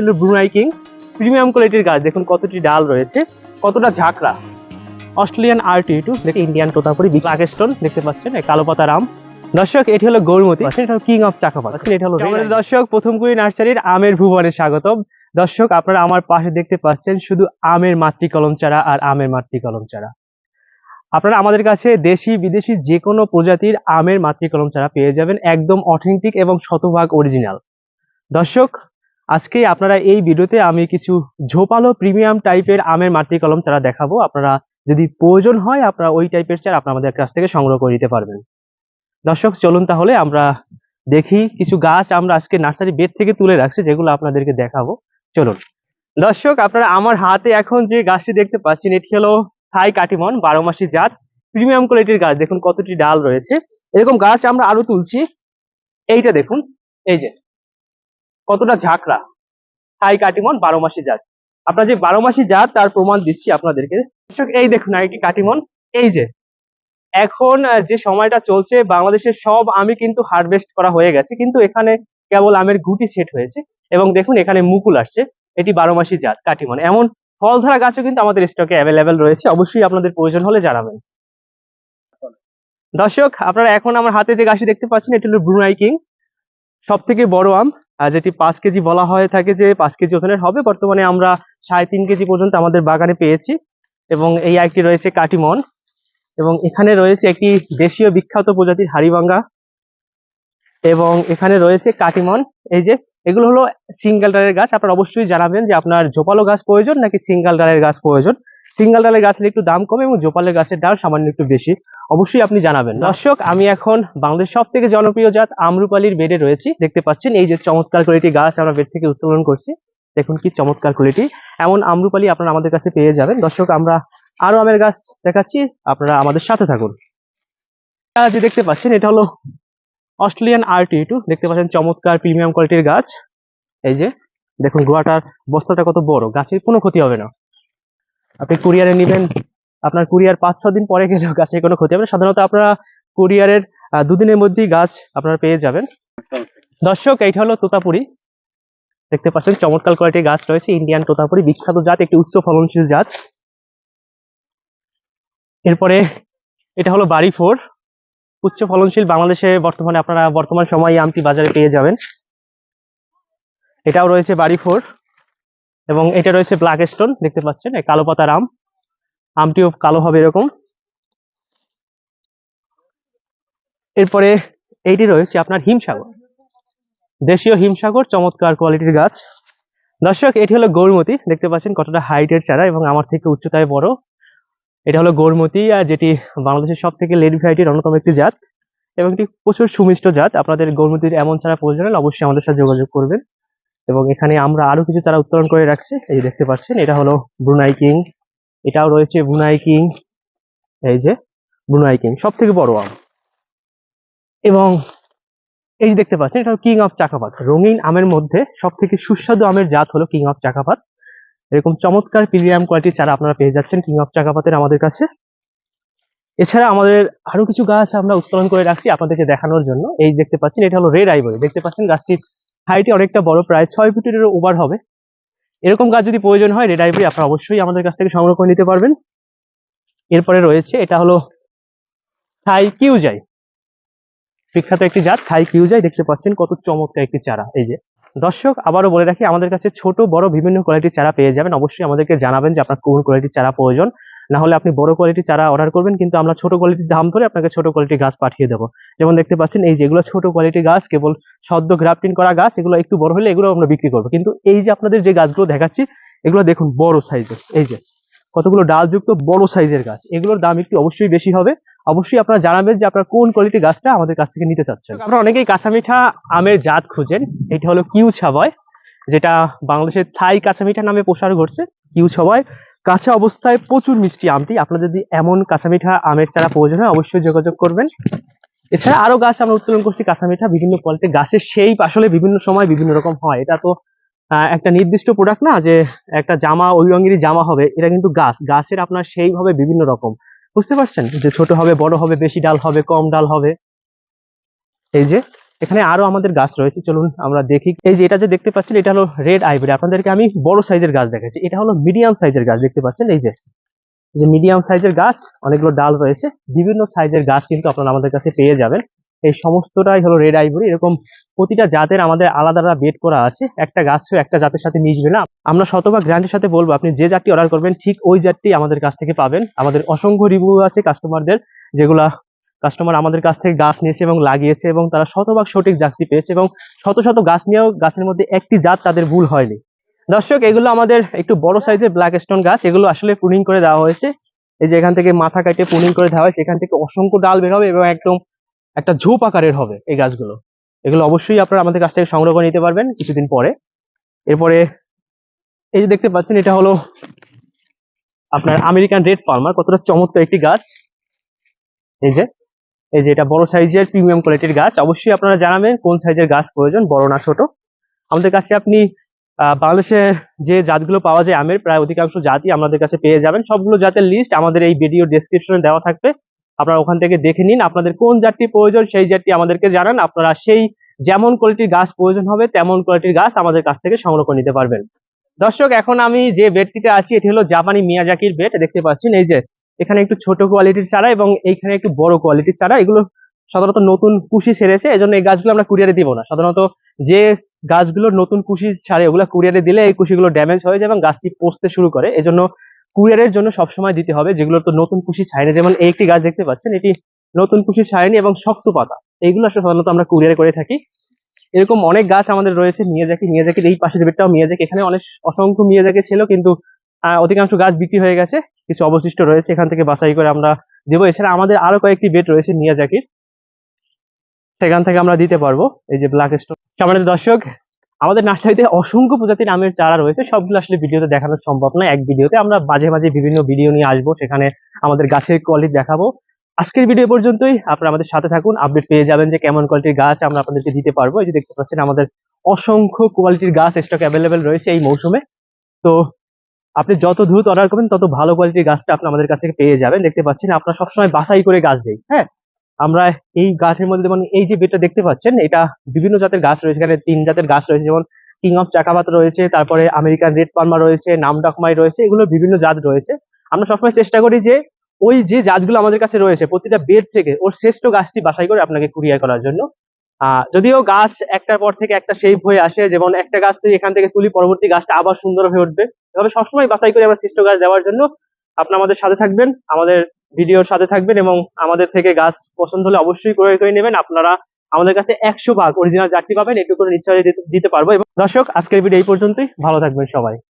হলো Brunei king. Premium কোয়ালিটির গাছ দেখুন কতটি ডাল রয়েছে কতটা ঝাঁকড়া। অস্ট্রেলিয়ান আর্টি টু দেখে ইন্ডিয়ান তোতাপুরি স্টোন দেখতে পাচ্ছেন কালো পাতার আম। দর্শক এটি হলো গৌরমতি এটা হলো কিং অফ চাকাপাত। এটা হলো দর্শক প্রথম কুড়ি নার্সারির আমের ভুবনে স্বাগতম। দর্শক আপনারা আমার পাশে দেখতে পাচ্ছেন শুধু আমের মাতৃ কলম চারা আর আমের মাতৃ কলম চারা। আপনারা আমাদের কাছে দেশি বিদেশি যে কোনো প্রজাতির আমের মাতৃ কলম চারা পেয়ে যাবেন একদম অথেন্টিক এবং শতভাগ অরিজিনাল দর্শক আজকে আপনারা এই ভিডিওতে আমি কিছু ঝোপালো প্রিমিয়াম টাইপের আমের মাতৃ কলম চারা দেখাবো। আপনারা যদি প্রয়োজন হয়, আপনারা ওই টাইপের চারা আপনারা আমাদের কাছ থেকে সংগ্রহ করে নিতে পারবেন। দর্শক, চলুন তাহলে আমরা দেখি কিছু গাছ আমরা আজকে নার্সারি বেড থেকে তুলে রাখছি, যেগুলো আপনাদেরকে দেখাবো। চলুন। দর্শক, আপনারা আমার হাতে এখন যে গাছটি দেখতে পাচ্ছেন, এটি হলো থাই কাটিমন বারো মাসি জাত, প্রিমিয়াম কোয়ালিটির গাছ। দেখুন কতটি ডাল রয়েছে। এরকম গাছ আমরা আরও তুলছি। এইটা দেখুন, এই যে। কতটা ঝাঁকড়া? থাই কাটিমন, বারো মাসি জাত। আপনার যে বারো মাসি জাত, তার প্রমাণ দিচ্ছি আপনাদেরকে। এই দেখুন আরেকটি কাটিমন। এই যে, এখন যে সময়টা চলছে, বাংলাদেশের সব আমি কিন্তু হারভেস্ট করা হয়ে গেছে, কিন্তু এখানে কেবল আমের গুটি সেট হয়েছে। এবং দেখুন, এখানে মুকুল আসছে। এটি বারো মাসি জাত, কাটিমন। এমন ফল ধরা গাছও কিন্তু আমাদের স্টকে অ্যাভেলেবেল রয়েছে। অবশ্যই আপনাদের প্রয়োজন হলে জানাবেন। দর্শক, আপনারা এখন আমার হাতে যে গাছটি দেখতে পাচ্ছেন, এটি হলো ব্রুনাই কিং। সব থেকে বড় আম। যেটি পাঁচ কেজি বলা হয়ে থাকে যে পাঁচ কেজি ওজনের হবে। বর্তমানে আমরা সাড়ে তিন কেজি পর্যন্ত আমাদের বাগানে পেয়েছি এবং এই একটি রয়েছে কাটিমন এবং এখানে রয়েছে একটি দেশীয় বিখ্যাত প্রজাতির হাড়িভাঙ্গা এবং এখানে রয়েছে কাটিমন। এই যে এগুলো হলো সিঙ্গেল ডালের গাছ। আপনারা অবশ্যই জানাবেন যে আপনার জোপালো গাছ প্রয়োজন নাকি সিঙ্গেল ডালের গাছ প্রয়োজন? সিঙ্গেল ডালের গাছ একটু দাম কম এবং জোপালের গাছের ডাল সামান্য একটু বেশি। অবশ্যই আপনি জানাবেন। দর্শক, আমি এখন বাংলাদেশ সব থেকে জনপ্রিয় জাত আমরুপালির বেডে রয়েছি। দেখতে পাচ্ছেন, এই যে চমৎকার কোয়ালিটি গাছ আমরা বেড থেকে উত্তোলন করছি। দেখুন কি চমৎকার কোয়ালিটি এমন আমরুপালি আপনারা আমাদের কাছে পেয়ে যাবেন। দর্শক, আমরা আরও আমের গাছ দেখাচ্ছি। আপনারা আমাদের সাথে থাকুন। যে দেখতে পাচ্ছেন, এটা হলো অস্ট্রেলিয়ান আরটি টু দেখতে পাচ্ছেন চমৎকার প্রিমিয়াম কোয়ালিটির গাছ। এই যে, দেখুন, গোয়াটার বস্তাটা কত বড়, গাছের কোনো ক্ষতি হবে না। আপনি কুরিয়ারে নেবেন, আপনার কুরিয়ার পাঁচ ছ দিন পরে গেলেও গাছের কোনো ক্ষতি হবে না। সাধারণত আপনারা কুরিয়ারের দুদিনের মধ্যেই গাছ আপনারা পেয়ে যাবেন। দর্শক, এইটা হলো তোতাপুরি। দেখতে পাচ্ছেন, চমৎকার কোয়ালিটির গাছ রয়েছে। ইন্ডিয়ান তোতাপুরি, বিখ্যাত জাত, একটি উচ্চ ফলনশীল জাত। এরপরে, এটা হলো বাড়ি ফোর। উচ্চ ফলনশীল বাংলাদেশে বর্তমানে আপনারা বর্তমান সময়ে আমটি বাজারে পেয়ে যাবেন। এটাও রয়েছে বাড়ি ফোর এবং এটা রয়েছে ব্ল্যাক স্টোন, দেখতে পাচ্ছেন কালো পাতার আম। আমটিও কালো হবে এরকম। এরপরে এইটি রয়েছে আপনার হিমসাগর। দেশীয় হিমসাগর, চমৎকার কোয়ালিটির গাছ। দর্শক, এটি হলো গৌরমতি, দেখতে পাচ্ছেন কতটা হাইটের চারা এবং আমার থেকে উচ্চতায় বড়। এটা হলো গৌরমতি, আর যেটি বাংলাদেশের সব থেকে লেড ভ্যারাইটির অন্যতম একটি জাত এবং একটি প্রচুর সুমিষ্ট জাত। আপনাদের গৌরমতির এমন চারা প্রয়োজন হলে অবশ্যই আমাদের সাথে যোগাযোগ করবেন। এবং এখানে আমরা আরও কিছু চারা উত্তোলন করে রাখছি। এই দেখতে পাচ্ছেন, এটা হলো ব্রুনাই কিং। এটাও রয়েছে ব্রুনাই কিং। এই যে ব্রুনাই কিং সব থেকে বড় আম। এবং এই যে দেখতে পাচ্ছেন, এটা হলো কিং অফ চাকাপাত। রঙিন আমের মধ্যে সব থেকে সুস্বাদু আমের জাত হলো কিং অফ চাকাপাত। এরকম চমৎকার প্রিমিয়াম কোয়ালিটির চারা আপনারা পেয়ে যাচ্ছেন কিং অফ চাকাপাতের আমাদের কাছে। এছাড়া আমাদের আরও কিছু গাছ আমরা উত্তোলন করে রাখছি আপনাদেরকে দেখানোর জন্য। এই দেখতে পাচ্ছেন, এটা হলো রেড আইভরি দেখতে পাচ্ছেন, গাছটির হাইটে অনেকটা বড়, প্রায় ছয় ফিটেরও ওভার হবে। এরকম গাছ যদি প্রয়োজন হয় রেড আইভরি আপনারা অবশ্যই আমাদের কাছ থেকে সংগ্রহ করে নিতে পারবেন। এরপরে রয়েছে, এটা হলো থাই কিউজাই বিখ্যাত একটি জাত থাই কিউজাই দেখতে পাচ্ছেন কত চমৎকার একটি চারা। এই যে দর্শক, আবারও বলে রাখি, আমাদের কাছে ছোট, বড় বিভিন্ন কোয়ালিটির চারা পেয়ে যাবেন। অবশ্যই আমাদেরকে জানাবেন যে আপনার কোন কোয়ালিটির চারা প্রয়োজন। না হলে আপনি বড় কোয়ালিটির চারা অর্ডার করবেন, কিন্তু আমরা ছোট কোয়ালিটির দাম ধরে আপনাকে ছোট কোয়ালিটির গাছ পাঠিয়ে দেবো। যেমন দেখতে পাচ্ছেন, এই যেগুলো ছোট কোয়ালিটির গাছ, কেবল সদ্য গ্রাফটিং করা গাছ, এগুলো একটু বড় হলে এগুলো আমরা বিক্রি করব। কিন্তু এই যে আপনাদের যে গাছগুলো দেখাচ্ছি, এগুলো দেখুন বড় সাইজের এই যে কতগুলো ডালযুক্ত বড় সাইজের গাছ, এগুলোর দাম একটু অবশ্যই বেশি হবে। অবশ্যই আপনারা জানাবেন যে আপনারা কোন কোয়ালিটির গাছটা আমাদের কাছ থেকে নিতে চাচ্ছেন। আপনারা অনেকেই কাঁচামিঠা আমের জাত খুঁজেন। এটা হলো কিউ ছাবয়, যেটা বাংলাদেশের থাই কাঁচামিঠা নামে প্রসার ঘটছে। কিউ ছাবয়, কাঁচা অবস্থায় প্রচুর মিষ্টি আমটি। আপনার যদি এমন কাঁচামিঠা আমের চারা প্রয়োজন হয়, অবশ্যই যোগাযোগ করবেন। এছাড়া আরও গাছ আমরা উত্তোলন করছি কাঁচামিঠা। বিভিন্ন কোয়ালিটির গাছের সেই আসলে বিভিন্ন সময় বিভিন্ন রকম হয়। এটা তো একটা নির্দিষ্ট প্রোডাক্ট না যে একটা জামা ওই রঙেরই জামা হবে। এটা কিন্তু গাছ। গাছের আপনার সেইভাবে বিভিন্ন রকম। বুঝতে পারছেন? যে ছোট হবে, বড় হবে, বেশি ডাল হবে, কম ডাল হবে। এই যে, এখানে আরও আমাদের গাছ রয়েছে। চলুন আমরা দেখি। এই যে, এটা যে দেখতে পাচ্ছেন, এটা হলো রেড আইভরি। আপনাদেরকে আমি বড় সাইজের গাছ দেখাচ্ছি। এটা হলো মিডিয়াম সাইজের গাছ, দেখতে পাচ্ছেন? এই যে যে মিডিয়াম সাইজের গাছ, অনেকগুলো ডাল রয়েছে। বিভিন্ন সাইজের গাছ কিন্তু আপনারা আমাদের কাছে পেয়ে যাবেন। এই সমস্তটাই হলো রেড আইভরি এরকম প্রতিটা জাতের আমাদের আলাদা আলাদা বেড করা আছে। একটা গাছ একটা জাতের সাথে মিশবে না। আমরা শতভাগ গ্রান্টের সাথে বলব, আপনি যে জাতটি অর্ডার করবেন, ঠিক ওই জাতটি আমাদের কাছ থেকে পাবেন। আমাদের অসংখ্য রিভিউ আছে কাস্টমারদের যেগুলা কাস্টমার আমাদের কাছ থেকে গাছ নিয়েছে এবং লাগিয়েছে এবং তারা শতভাগ সঠিক জাতটি পেয়েছে এবং শত শত গাছ নিয়েও গাছের মধ্যে একটি জাত তাদের ভুল হয়নি। দর্শক, এগুলো আমাদের একটু বড় সাইজের ব্ল্যাক স্টোন গাছ। এগুলো আসলে প্রুনিং করে দেওয়া হয়েছে। এই যে এখান থেকে মাথা কাটে প্রুনিং করে দেওয়া হয়েছে। এখান থেকে অসংখ্য ডাল বের হবে এবং একদম একটা ঝোপ আকারের হবে এই গাছগুলো। এগুলো অবশ্যই আপনারা আমাদের কাছ থেকে সংগ্রহ করে নিতে পারবেন কিছুদিন পরে। এরপরে এই যে দেখতে পাচ্ছেন, এটা হলো আপনার আমেরিকান রেড পালমার, কতটা চমৎকার একটি গাছ। এই যে এই যে এটা বড় সাইজের প্রিমিয়াম কোয়ালিটির গাছ। অবশ্যই আপনারা জানাবেন কোন সাইজের গাছ প্রয়োজন, বড় না ছোট। আমাদের কাছে আপনি বাংলাদেশের যে জাতগুলো পাওয়া যায় আমের, প্রায় অধিকাংশ জাতই আমাদের কাছে পেয়ে যাবেন। সবগুলো জাতের লিস্ট আমাদের এই ভিডিও ডেসক্রিপশনে দেওয়া থাকবে। আপনারা ওখান থেকে দেখে নিন আপনাদের কোন জাতটি প্রয়োজন, সেই জাতটি আমাদেরকে জানান। আপনারা সেই যেমন কোয়ালিটির গাছ প্রয়োজন হবে, তেমন কোয়ালিটির গাছ আমাদের কাছ থেকে সংগ্রহ করে নিতে পারবেন। দর্শক, এখন আমি যে বেডটিতে আছি, এটি হলো জাপানি মিয়াজাকির বেড। দেখতে পাচ্ছেন, এই যে এখানে একটু ছোট কোয়ালিটির চারা এবং এইখানে একটু বড় কোয়ালিটির চারা। এগুলো সাধারণত নতুন কুশি ছেড়েছে, এজন্য এই গাছগুলো আমরা কুরিয়ারে দিব না। সাধারণত যে গাছগুলো নতুন কুশি ছাড়ে, ওগুলো কুরিয়ারে দিলে এই কুশিগুলো ড্যামেজ হয়ে যায় এবং গাছটি পচতে শুরু করে। এজন্য কুরিয়ারের জন্য সবসময় দিতে হবে যেগুলো তো নতুন কুশি ছাড়েনি যেমন এই একটি গাছ দেখতে পাচ্ছেন, এটি নতুন কুশি ছাড়েনি এবং শক্ত পাতা। এইগুলো আসলে সাধারণত আমরা কুরিয়ারে করে থাকি। এরকম অনেক গাছ আমাদের রয়েছে, মিয়াজাকি, মিয়াজাকির এই পাশের বেডটাও মিয়াজাকি। এখানে অনেক, অসংখ্য মিয়াজাকি ছিল, কিন্তু অধিকাংশ গাছ বিক্রি হয়ে গেছে। কিছু অবশিষ্ট রয়েছে, এখান থেকে বাছাই করে আমরা দেবো। এছাড়া আমাদের আরও কয়েকটি বেড রয়েছে নিয়ে মিয়াজাকির। সেখান থেকে আমরা দিতে পারব। এই যে ব্ল্যাক স্টোন সম্মানিত দর্শক আমাদের নার্সারিতে অসংখ্য প্রজাতির আমের চারা রয়েছে। সবগুলো আসলে ভিডিওতে দেখানো সম্ভব নয় এক ভিডিওতে। আমরা মাঝে মাঝে বিভিন্ন ভিডিও নিয়ে আসব, সেখানে আমাদের গাছের কোয়ালিটি দেখাবো। আজকের ভিডিও পর্যন্তই। আপনারা আমাদের সাথে থাকুন। আপডেট পেয়ে যাবেন যে কেমন কোয়ালিটির গাছ আমরা আপনাদেরকে দিতে পারব। এই যে দেখতে পাচ্ছেন, আমাদের অসংখ্য কোয়ালিটির গাছ স্টক অ্যাভেলেবেল রয়েছে এই মৌসুমে। তো আপনি যত দ্রুত অর্ডার করবেন, তত ভালো কোয়ালিটির গাছটা আপনি আমাদের কাছ থেকে পেয়ে যাবেন। দেখতে পাচ্ছেন, আপনারা সবসময় বাছাই করে গাছ দেই হ্যাঁ? আমরা এই গাছের মধ্যে যেমন এই যে বেডটা দেখতে পাচ্ছেন, এটা বিভিন্ন জাতের গাছ রয়েছে। এখানে তিন জাতের গাছ রয়েছে, যেমন কিং অফ চাকাবাত রয়েছে, তারপরে আমেরিকান রেড পালমা রয়েছে নামডাকমাই রয়েছে, এগুলো বিভিন্ন জাত রয়েছে। আমরা সবসময় চেষ্টা করি যে ওই যে জাতগুলো আমাদের কাছে রয়েছে, প্রতিটা বেড থেকে ওর শ্রেষ্ঠ গাছটি বাছাই করে আপনাকে কুরিয়ার করার জন্য। যদিও গাছ একটার পর থেকে একটা শেপ হয়ে আসে, যেমন একটা গাছ থেকে এখান থেকে তুলি, পরবর্তী গাছটা আবার সুন্দর হয়ে উঠবে। এভাবে সবসময় বাছাই করে আমরা শ্রেষ্ঠ গাছ দেওয়ার জন্য আপনার আমাদের সাথে থাকবেন। আমাদের ভিডিওর সাথে থাকবেন এবং আমাদের থেকে গাছ পছন্দ হলে অবশ্যই ক্রয় করে নেবেন। আপনারা আমাদের কাছে একশো ভাগ অরিজিনাল জাতি পাবেন। একটু করে নিশ্চয়ই দিতে- দিতে পারব। এবং দর্শক, আজকের ভিডিও এই পর্যন্তই। ভালো থাকবেন সবাই।